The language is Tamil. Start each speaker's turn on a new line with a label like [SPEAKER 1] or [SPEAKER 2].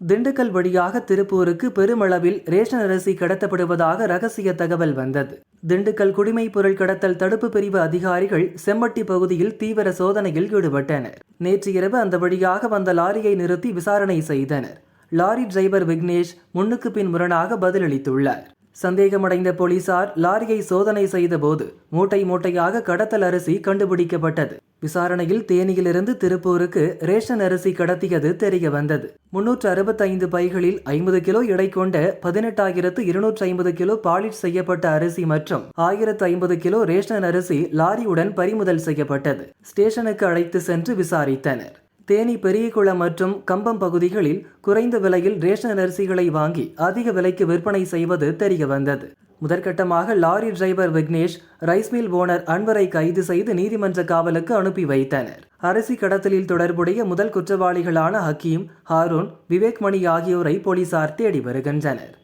[SPEAKER 1] திண்டுக்கல் வழியாக திருப்பூருக்கு பெருமளவில் ரேஷன் அரிசி கடத்தப்படுவதாக ரகசிய தகவல் வந்தது. திண்டுக்கல் குடிமைப் பொருள் கடத்தல் தடுப்பு பிரிவு அதிகாரிகள் செம்மட்டி பகுதியில் தீவிர சோதனையில் ஈடுபட்டனர். நேற்று இரவு அந்த வழியாக வந்த லாரியை நிறுத்தி விசாரணை செய்தனர். லாரி டிரைவர் விக்னேஷ் முன்னுக்கு பின் முரணாக பதிலளித்துள்ளார். சந்தேகமடைந்த போலீசார் லாரியை சோதனை செய்தபோது மூட்டை மூட்டையாக கடத்தல் அரிசி கண்டுபிடிக்கப்பட்டது. விசாரணையில் தேனியிலிருந்து திருப்பூருக்கு ரேஷன் அரிசி கடத்தியது தெரிய வந்தது. முன்னூற்று அறுபத்தைந்து பைகளில் ஐம்பது கிலோ எடை கொண்ட பதினெட்டாயிரத்து இருநூற்று ஐம்பது கிலோ பாலிஷ் செய்யப்பட்ட அரிசி மற்றும் ஆயிரத்து ஐம்பது கிலோ ரேஷன் அரிசி லாரியுடன் பறிமுதல் செய்யப்பட்டது. ஸ்டேஷனுக்கு அழைத்து சென்று விசாரித்தனர். தேனி பெரியகுளம் மற்றும் கம்பம் பகுதிகளில் குறைந்த விலையில் ரேஷன் அரிசிகளை வாங்கி அதிக விலைக்கு விற்பனை செய்வது தெரிய வந்தது. முதற்கட்டமாக lorry driver Vignesh rice mill owner அன்வரை கைது செய்து நீதிமன்ற காவலுக்கு அனுப்பி வைத்தனர். அரசி கடத்தலில் தொடர்புடைய முதல் குற்றவாளிகளான ஹக்கீம் ஹாரூன் விவேக் மணி ஆகியோரை போலீசார் தேடி வருகின்றனர்.